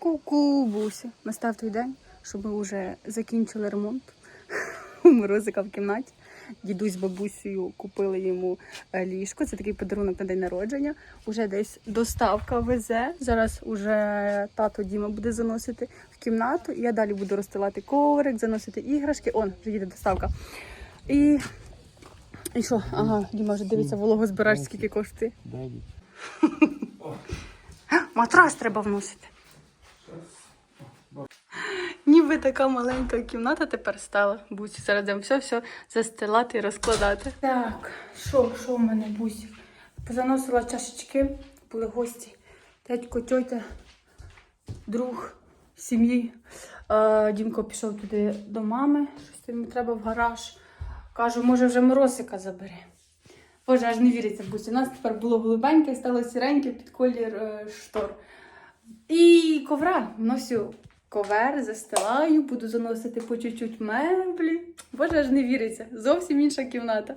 Ку-ку, бусі. Настав той день, щоб ми вже закінчили ремонт у морозика в кімнаті. Дідусь з бабусею купили йому е, ліжко. Це такий подарунок на день народження. Уже десь доставка везе. Зараз уже тато Діма буде заносити в кімнату. Я далі буду розстилати коврик, заносити іграшки. Он, вже їде доставка. І, і що? Ага, Діма вже дивиться, вологозбирач скільки коштує. Матрас треба вносити. Ніби така маленька кімната тепер стала. Бусі, зараз все все застилати і розкладати. Так, що, що в мене бусі? Позаносила чашечки, були гості. Дядько, тьотя, друг сім'ї. Дімко пішов туди до мами, щось йому треба в гараж. Кажу, може вже морозика забере. Боже, аж не віриться, бусі. У нас тепер було голубеньке, стало сіреньке під колір е, штор. І ковра. Вносю ковер, застилаю, буду заносити по чуть-чуть меблі. Боже, аж не віриться. Зовсім інша кімната.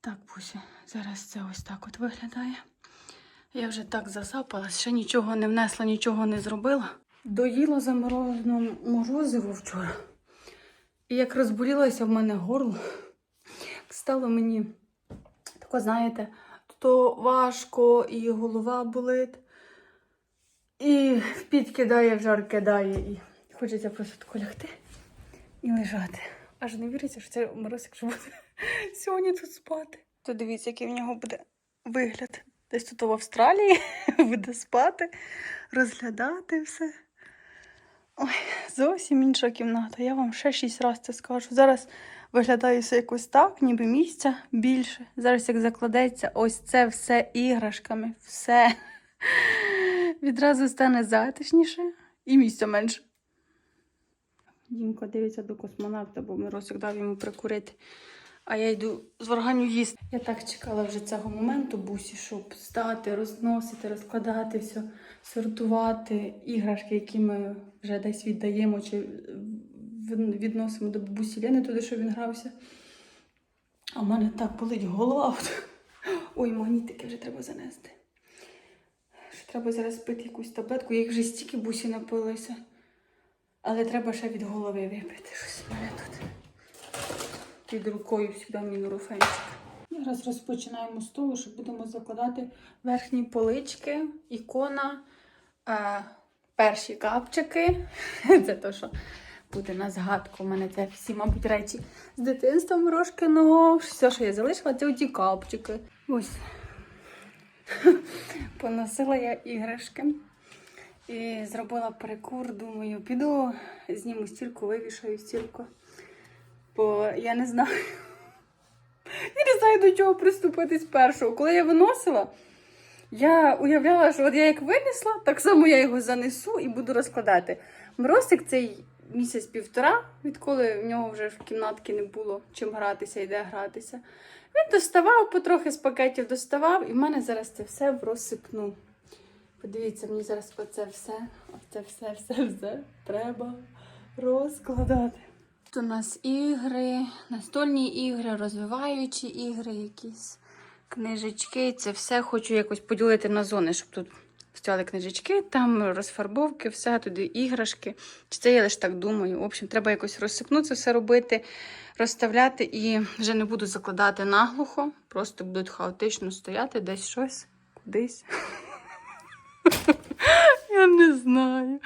Так, Бусі, зараз це ось так от виглядає. Я вже так засапалась, ще нічого не внесла, нічого не зробила. Доїла заморожену морозиво вчора. І як розболілося в мене горло, стало мені тако, знаєте, то важко, і голова болить, і в під кидає, в жар кидає, і хочеться просто тако лягти і лежати. Аж не віриться, що це морозик що буде сьогодні тут спати. То дивіться, який в нього буде вигляд. Десь тут в Австралії буде спати, розглядати все. Ой, зовсім інша кімната. Я вам ще шість разів це скажу. Зараз виглядає все якось так, ніби місця більше. Зараз як закладеться, ось це все іграшками, все. Відразу стане затишніше і місця менше. Дімко дивиться до космонавта, бо Миросик дав йому прикурити. А я йду з варганю їсти. Я так чекала вже цього моменту, бусі, щоб стати, розносити, розкладати все, сортувати іграшки, які ми вже десь віддаємо чи відносимо до бабусі Лени туди, щоб він грався. А в мене так болить голова. Ой, магнітики вже треба занести. Ще треба зараз пити якусь таблетку. Я їх вже стільки бусі напилися. Але треба ще від голови випити. Під рукою сюди мій нурофенчик. Зараз розпочинаємо з того, що будемо закладати верхні полички, ікона, е, перші капчики. Це то, що буде на згадку. У мене це всі, мабуть, речі з дитинства Морошкиного. Все, що я залишила, це оті капчики. Ось. Поносила я іграшки. І зробила перекур, думаю, піду, зніму стільку, вивішаю стільку. Бо я не знаю. Я не знаю, до чого приступити спершу. Коли я виносила, я уявляла, що от я як винесла, так само я його занесу і буду розкладати. Мросик цей місяць-півтора, відколи в нього вже в кімнатки не було чим гратися і де гратися. Він доставав потрохи з пакетів, доставав, і в мене зараз це все в розсипну. Подивіться, мені зараз оце все, оце все, все, все треба розкладати. Тут у нас ігри, настольні ігри, розвиваючі ігри, якісь книжечки. Це все хочу якось поділити на зони, щоб тут стояли книжечки, там розфарбовки, все, туди іграшки. Чи це я лише так думаю? В общем, треба якось розсипнути це все робити, розставляти і вже не буду закладати наглухо, просто будуть хаотично стояти десь щось, кудись. Я не знаю.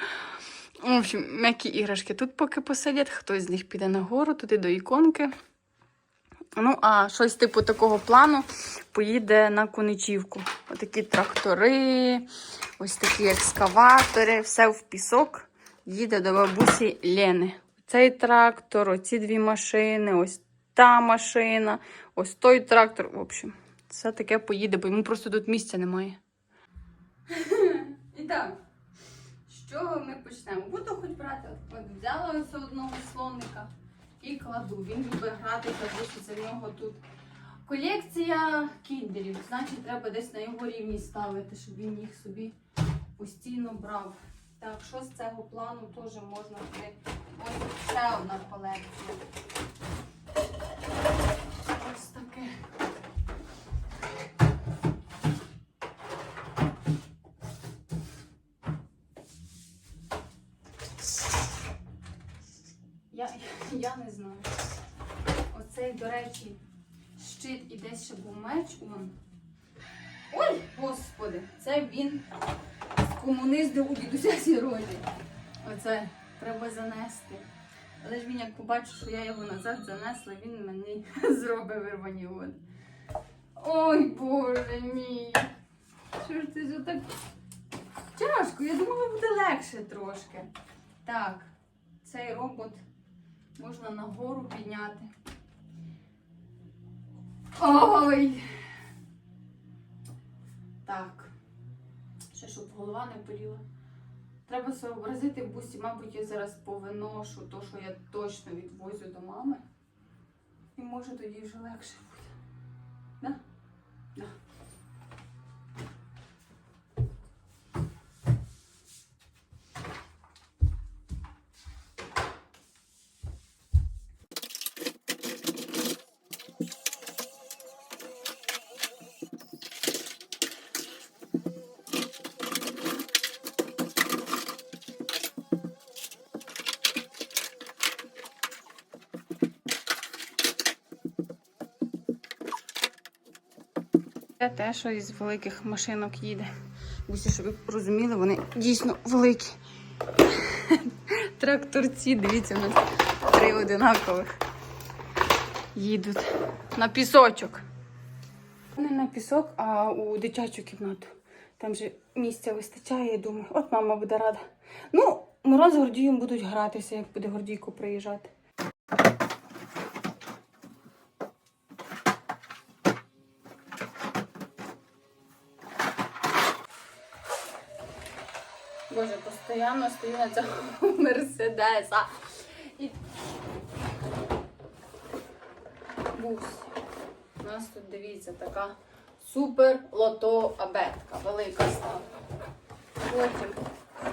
В общем, м'які іграшки тут поки посидять, хтось з них піде нагору, туди до іконки. Ну, а щось типу такого плану поїде на Куничівку. Отакі трактори, ось такі екскаватори, все в пісок їде до бабусі Лени. Цей трактор, оці дві машини, ось та машина, ось той трактор. В общем, все таке поїде, бо йому просто тут місця немає. І так, чого ми почнемо? Буду хоч брати, от взяла ось одного слоника і кладу. Він любить гратися, бо це в нього тут Колекція кіндерів. Значить, треба десь на його рівні ставити, щоб він їх собі постійно брав. Так, що з цього плану теж можна. Ось ще одна колекція. Ось таке. Я, я не знаю. Оцей, до речі, щит і десь Он. Ой, господи, це він скомуниздив у дідуся сірожі. Оце треба занести. Але ж він як побачив, що я його назад занесла, він мені зробив вирвані води. Ой, боже мій. Що ж ти ж так тяжко? Я думала, буде легше трошки. Так, цей робот можна нагору підняти. Ой! Так. Ще щоб голова не боліла. Треба зобразити бусі, мабуть, я зараз повиношу то, що я точно відвозю до мами. І може тоді вже легше буде. Да? Да. Те, що із великих машинок їде. Бусі, щоб ви розуміли, вони дійсно великі. Тракторці, дивіться, у нас три одинакових їдуть на пісочок. Не на пісок, а у дитячу кімнату. Там же місця вистачає, я думаю, от мама буде рада. Ну, Мороз з Гордієм будуть гратися, як буде Гордійко приїжджати. Постійно стою на цього мерседеса. І... Бус. У нас тут дивіться така супер лото абетка. Велика стала. Потім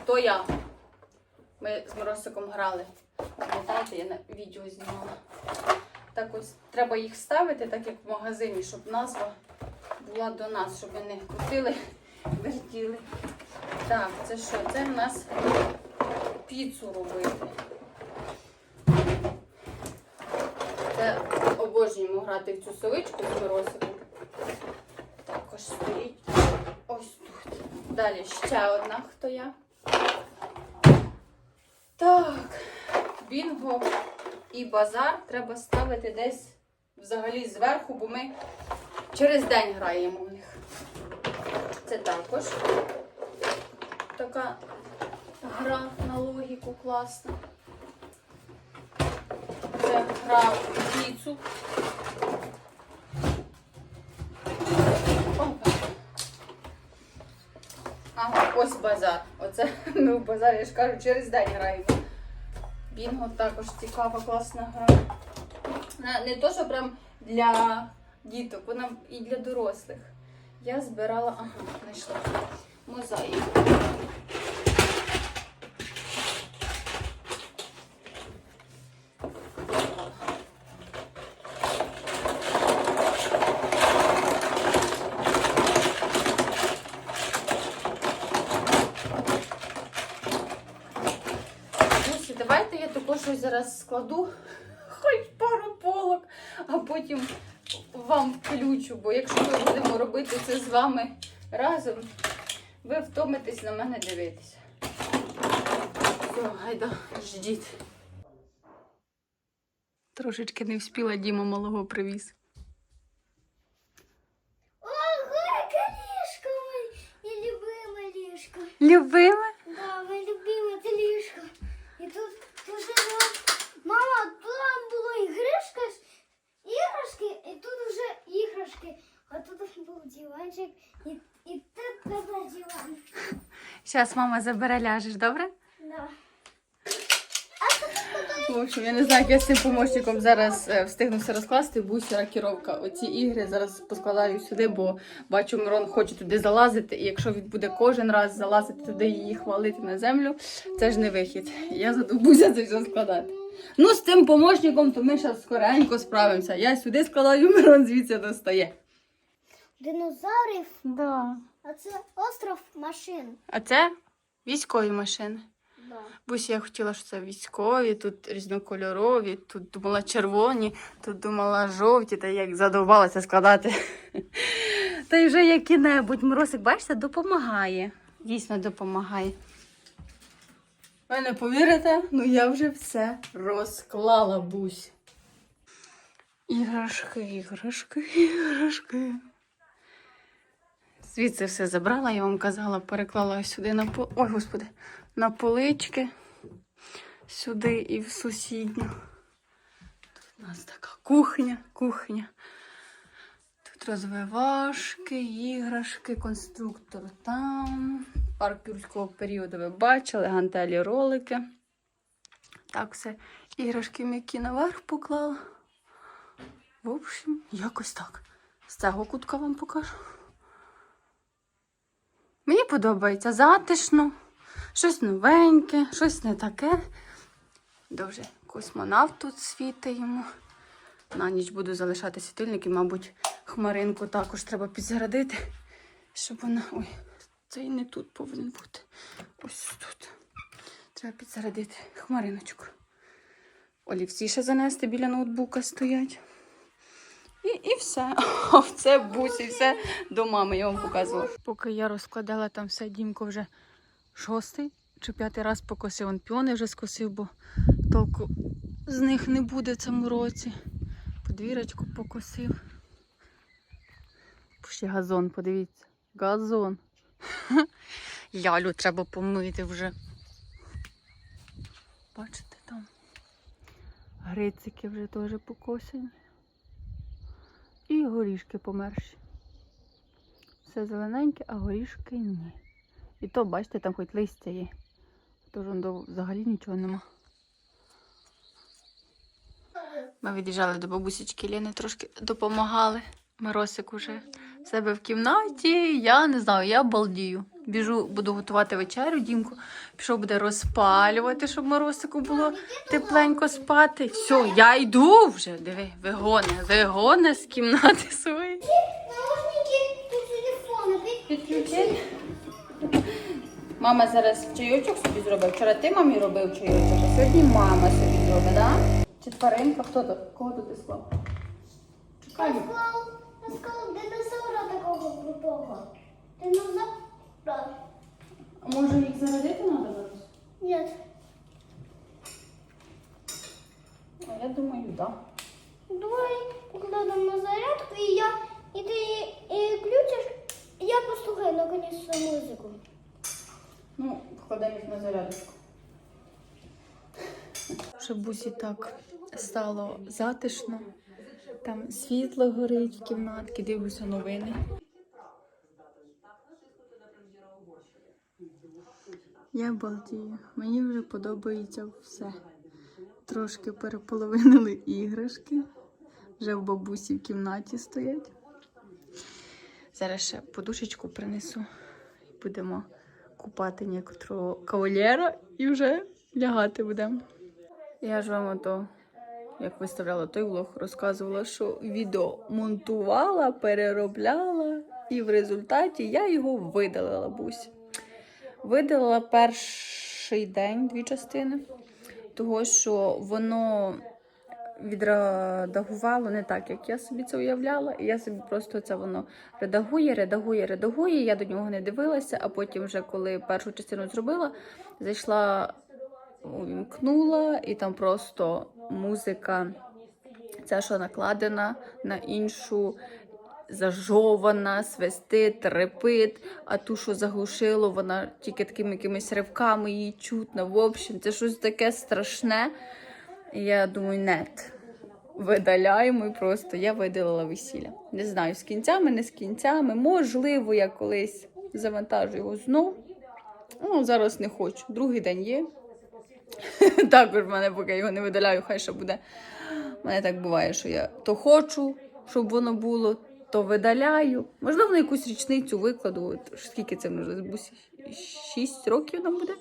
то я. Ми з Моросиком грали. Пам'ятаєте, я на відео знімала. Так ось треба їх ставити, так як в магазині, щоб назва була до нас, щоб не крутили, вертіли. Так, це що? Це в нас піцу робити. Це обожнюємо грати в цю совичку з морозиком. Також стоїть ось тут. Далі ще одна, хто я. Так, бінго і базар треба ставити десь взагалі зверху, бо ми через день граємо в них. Це також така гра на логіку класна. Це гра в піцу. Ага, ось базар. Оце ми в базар, я ж кажу, через день граємо. Бінго також цікава, класна гра. Не то, що прям для діток, вона і для дорослих. Я збирала, ага, знайшла мозаїку. Давайте я також зараз складу, хоч пару полок, а потім вам включу, бо якщо ми будемо робити це з вами разом, ви втомитесь на мене дивитися. Все, гайда, ждіть. Трошечки не вспіла, Діма малого привіз. Ого, яка ліжко моє любиме ліжко. Любиме? Да, моє любиме це ліжко. І тут дуже мама, там було іграшка, іграшки, і тут вже іграшки. А тут був диванчик, і, і тут тепер диван. Зараз мама забере, ляжеш, добре? Да. В общем, я не знаю, як я з цим помощником зараз е, встигну все розкласти. Буся рокіровка. Оці ігри зараз поскладаю сюди, бо бачу, Мирон хоче туди залазити. І якщо він буде кожен раз залазити туди і її хвалити на землю, це ж не вихід. Я задовбуся це все складати. Ну, з цим помощником, то ми зараз скоренько справимося. Я сюди складаю, Мирон звідси достає. Динозаврів, Да. а це остров машин. А це військові машини. Да. Бусь я хотіла, що це військові, тут різнокольорові, тут думала червоні, тут думала жовті, та як задовбалася складати. Та й вже які-небудь. Моросик, бачите, допомагає. Дійсно допомагає. Ви не повірите, ну я вже все розклала, бусь. Іграшки, іграшки, іграшки. Звідси все забрала, я вам казала, переклала сюди на по... Ой, господи, на полички. Сюди і в сусідню. Тут у нас така кухня, кухня. Тут розвивашки, іграшки, конструктор там. Парк юрського періоду ви бачили, гантелі ролики. Так, все. Іграшки м'які наверх поклала. В общем, якось так. З цього кутка вам покажу. Мені подобається затишно, щось новеньке, щось не таке. Дуже космонавт тут світить йому. На ніч буду залишати світильники, мабуть, хмаринку також треба підзарядити, щоб вона. Ой, цей не тут повинен бути. Ось тут. Треба підзарядити хмариночку. Олівці ще занести біля ноутбука стоять. І, і все. Це бусі, все до мами я вам показувала. Поки я розкладала там все, Дімко вже шостий чи п'ятий раз покосив. Он піони вже скосив, бо толку з них не буде в цьому році. Подвірочку покосив. Ще газон, подивіться. Газон. Лялю треба помити вже. Бачите там? Грицики вже теж покосені. І горішки померші. Все зелененьке, а горішки ні. І то, бачите, там хоч листя є. Тож взагалі нічого нема. Ми від'їжджали до бабусечки Ліни, трошки допомагали. Миросик уже в себе в кімнаті. Я не знаю, я балдію. Біжу, буду готувати вечерю. Дімко пішов буде розпалювати, щоб Моросику було тепленько спати. Все, я йду вже. Диви, вигоне, вигоне з кімнати своєї. Наушники. Мама зараз чайочок собі зробить. Вчора ти мамі робив чайочок, а сьогодні мама собі зробить, так? Да? Чи тваринка? Хто тут? Кого тут ти склав? Чекай. Розклав, розклав динозавра такого крутого. Динозавра. А може їх зарядити треба зараз? Ні. А я думаю, так. Да. Давай покладемо на зарядку і я і ти і включиш, і я послухаю наконець музику. Ну, вкладемо їх на зарядочку. Щоб бусі так стало затишно. Там світло горить в кімнатці, дивлюся новини. Я балдію. Мені вже подобається все. Трошки переполовинили іграшки. Вже в бабусі в кімнаті стоять. Зараз ще подушечку принесу будемо купати некоторого кавалера і вже лягати будемо. Я ж вам ото, як виставляла той влог, розказувала, що відео монтувала, переробляла, і в результаті я його видалила бусь. Видалила перший день дві частини, того що воно відредагувало не так, як я собі це уявляла. Я собі просто це воно редагує, редагує, редагує. Я до нього не дивилася, а потім, вже коли першу частину зробила, зайшла, увімкнула, і там просто музика, ця, що накладена на іншу. Зажована, свистить, репить, а ту, що заглушило, вона тільки такими якимись ривками її чутно. В общем, це щось таке страшне. І я думаю, нет. Видаляємо і просто я видалила весілля. Не знаю, з кінцями, не з кінцями. Можливо, я колись завантажу його знов. Ну, зараз не хочу. Другий день є. Також в мене, поки його не видаляю, хай що буде. У мене так буває, що я то хочу, щоб воно було, то видаляю. Можливо, на якусь річницю викладу. Скільки це може? Шість років нам буде.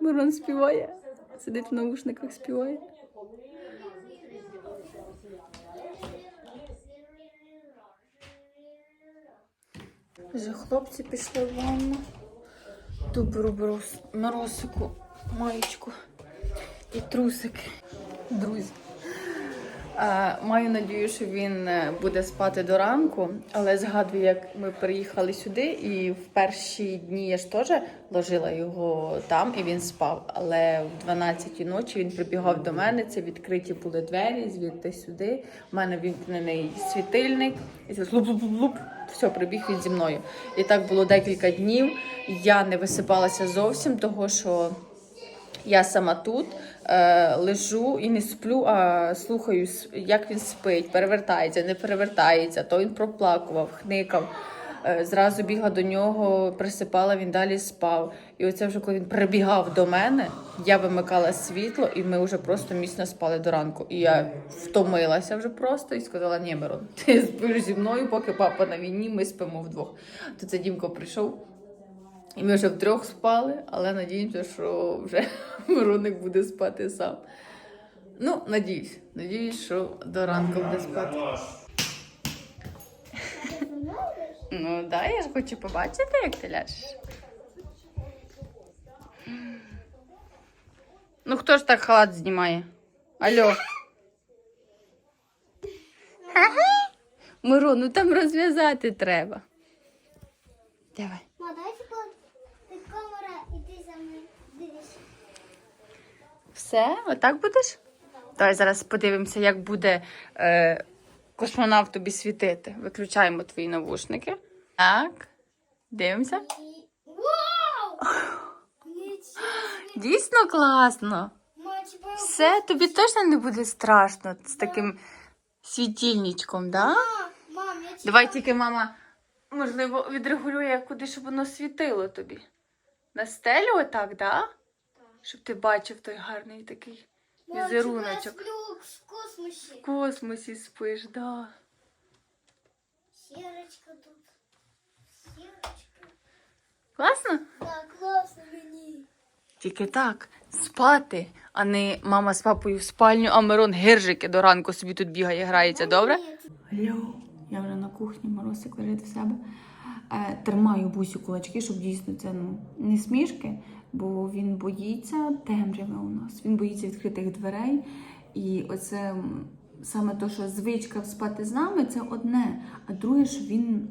Мирон співає. Сидить в наушниках, співає. Вже хлопці пішли в ванну. Беру Моросику, маєчку і трусики. Друзі. Маю надію, що він е, буде спати до ранку, але згадую, як ми приїхали сюди, і в перші дні я ж теж ложила його там, і він спав. Але в 12-й ночі він прибігав до мене. Це відкриті були двері, звідти сюди. У мене вімкнений світильник, і це луп-луп-луп. Все, прибіг він зі мною. І так було декілька днів. Я не висипалася зовсім, того що я сама тут е, лежу і не сплю, а слухаю, як він спить, перевертається, не перевертається, то він проплакував, хникав. Е, зразу бігла до нього, присипала, він далі спав. І оце вже коли він прибігав до мене, я вимикала світло, і ми вже просто міцно спали до ранку. І я втомилася вже просто і сказала: ні, Мирон, ти спиш зі мною, поки папа на війні, ми спимо вдвох. То це Дімко прийшов. І ми вже втрьох спали, але надіємося, що вже Мироник буде спати сам. Ну, надіюсь, надіюсь, що до ранку буде спати. Ну, так, да, я ж хочу побачити, як ти ляжеш. Ну, хто ж так халат знімає? Алло. Мирон, ну там розв'язати треба. Давай. Ма, дайте ти камера і ти за мною дивишся. Все, отак будеш? Давай зараз подивимося, як буде е, космонавт тобі світити. Виключаємо твої навушники. Так. Дивимося. Вау! Дійсно класно. Все, тобі точно не буде страшно з таким світильничком, да? Давай тільки мама, можливо, відрегулює, куди щоб воно світило тобі. На стелю отак, да? Щоб ти бачив той гарний такий візеруночок. сплю в космосі. В космосі спиш, да. Сірочка тут. Сірочка. Класно? Так, класно мені. Тільки так, спати, а не мама з папою в спальню, а Мирон гиржики до ранку собі тут бігає, грається, добре? Алло, я вже на кухні, Моросик лежить в себе. Е, тримаю бусю кулачки, щоб дійсно це ну, не смішки, бо він боїться темряви у нас. Він боїться відкритих дверей. І оце саме то, що звичка спати з нами, це одне. А друге, що він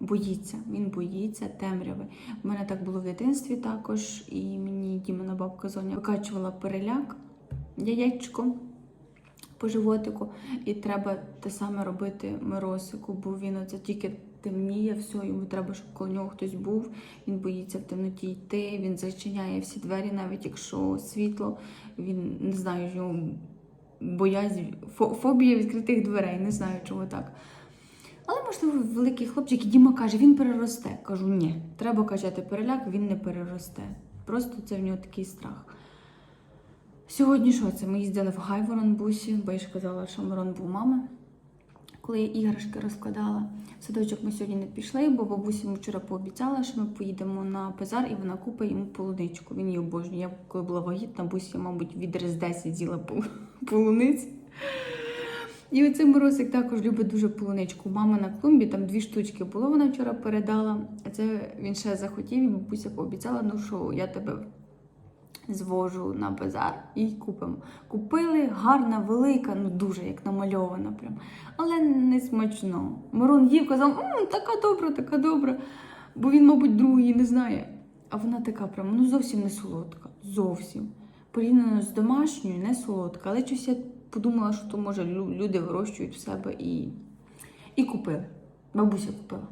боїться. Він боїться темряви. У мене так було в дитинстві також, і мені Дімина бабка Зоня викачувала переляк яєчком по животику, і треба те саме робити Миросику, бо він оце тільки темніє, все, йому треба, щоб коло нього хтось був. Він боїться в темноті йти, він зачиняє всі двері, навіть якщо світло, він не знаю, в нього боязнь, фобія відкритих дверей, не знаю, чому так. Але, можливо, великий хлопчик, і Діма каже, він переросте. Кажу, ні, треба качати переляк, він не переросте. Просто це в нього такий страх. Сьогодні що це? Ми їздили в Гайворон бусі, бо я ж казала, що Мирон був у мами. Коли я іграшки розкладала. В садочок ми сьогодні не пішли, бо бабусі йому вчора пообіцяла, що ми поїдемо на базар і вона купить йому полуничку. Він її обожнює. Я коли була вагітна, бусі, мабуть, відріз 10 з'їла полуниць. І оцей морозик також любить дуже полуничку. У мами на клумбі там дві штучки було, вона вчора передала. А це він ще захотів, і бабуся пообіцяла, ну що я тебе звожу на базар і купимо. Купили гарна, велика, ну дуже як намальована, прям. але не смачно. Мирон їв, казав, «М, така добра, така добра. Бо він, мабуть, другої не знає. А вона така прям ну зовсім не солодка. Зовсім. Порівняно з домашньою, не солодка. Але щось я подумала, що то може люди вирощують в себе і, і купили. Бабуся купила.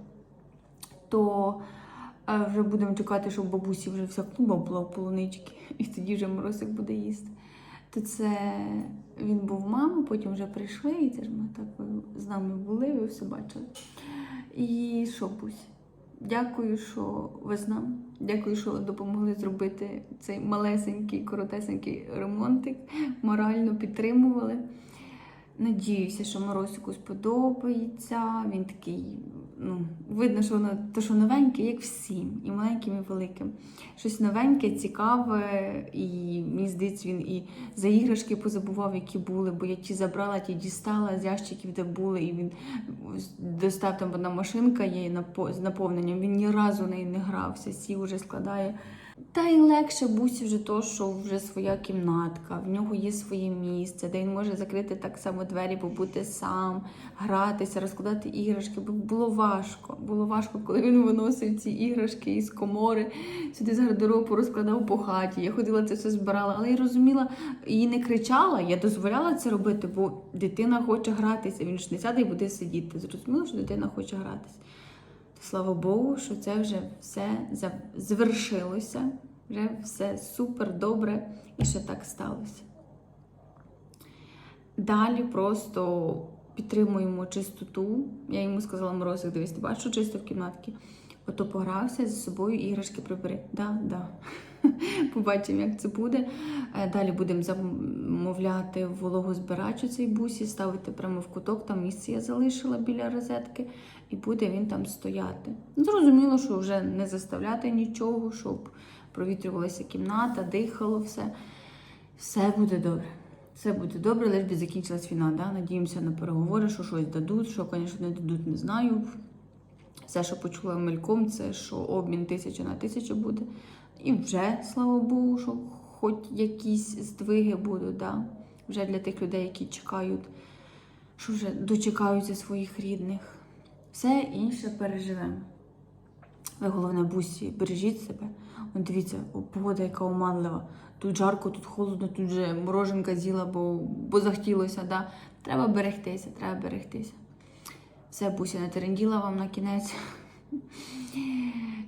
То е, вже будемо чекати, щоб бабусі вже вся клуба була в полунички, і тоді вже морозик буде їсти. То це він був мама, потім вже прийшли, і це ж ми так з нами були, ви все бачили. І що, Бусь? Дякую, що ви з нами. Дякую, що допомогли зробити цей малесенький, коротесенький ремонтик. Морально підтримували. Надіюся, що Моросику сподобається. Він такий, ну, видно, що воно то, що новеньке, як всім, і маленьким, і великим. Щось новеньке, цікаве, і мені здається, він і за іграшки позабував, які були, бо я ті забрала, ті дістала з ящиків, де були, і він достав там одна машинка є з наповненням. Він ні разу неї не грався, сів вже складає. Та й легше бусі вже то, що вже своя кімнатка, в нього є своє місце, де він може закрити так само двері, побути сам, гратися, розкладати іграшки. Бо було важко. Було важко, коли він виносив ці іграшки із комори, сюди з гардеробу розкладав по хаті. Я ходила це все збирала, але я розуміла і не кричала. Я дозволяла це робити, бо дитина хоче гратися. Він ж не сяде і буде сидіти. Зрозуміло, що дитина хоче гратися. Слава Богу, що це вже все завершилося. вже все супер добре і що так сталося. Далі просто підтримуємо чистоту. Я йому сказала Морозик, дивись, ти бачиш, чисто в кімнатці. Ото погрався за собою іграшки прибери. Да, да. Побачимо, як це буде. Е, Далі будемо замовляти вологозбирач у цей бусі, ставити прямо в куток, там місце я залишила біля розетки, і буде він там стояти. Зрозуміло, що вже не заставляти нічого, щоб провітрювалася кімната, дихало все. Все буде добре. Все буде добре, лиш би закінчилась війна. Да? Надіємося на переговори, що щось дадуть, що, звісно, не дадуть, не знаю. Все, що почула мельком, це що обмін тисяча на тисячу буде. І вже, слава Богу, що хоч якісь здвиги будуть, да? вже для тих людей, які чекають, що вже дочекаються своїх рідних. Все інше переживемо. Ви головне, бусі, бережіть себе. От дивіться, погода, яка оманлива. Тут жарко, тут холодно, тут же мороженка з'їла, бо, бо захотілося. Да? Треба берегтися, треба берегтися. Все, Буся, не теренділа вам на кінець.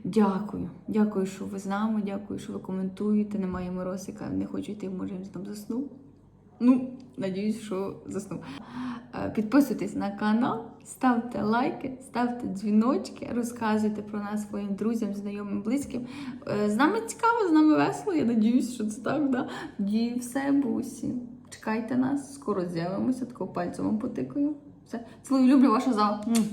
Дякую. Дякую, що ви з нами. Дякую, що ви коментуєте. Немає Моросика, не хочу йти, може він там заснув. Ну, надіюсь, що заснув. Е, Підписуйтесь на канал, ставте лайки, ставте дзвіночки, розказуйте про нас своїм друзям, знайомим, близьким. Е, З нами цікаво, з нами весело. Я надіюсь, що це так. Да? Тоді все, бусі. Чекайте нас, скоро з'явимося, такого пальцем вам потикаю. Все. Цілую, люблю ваша зал. М.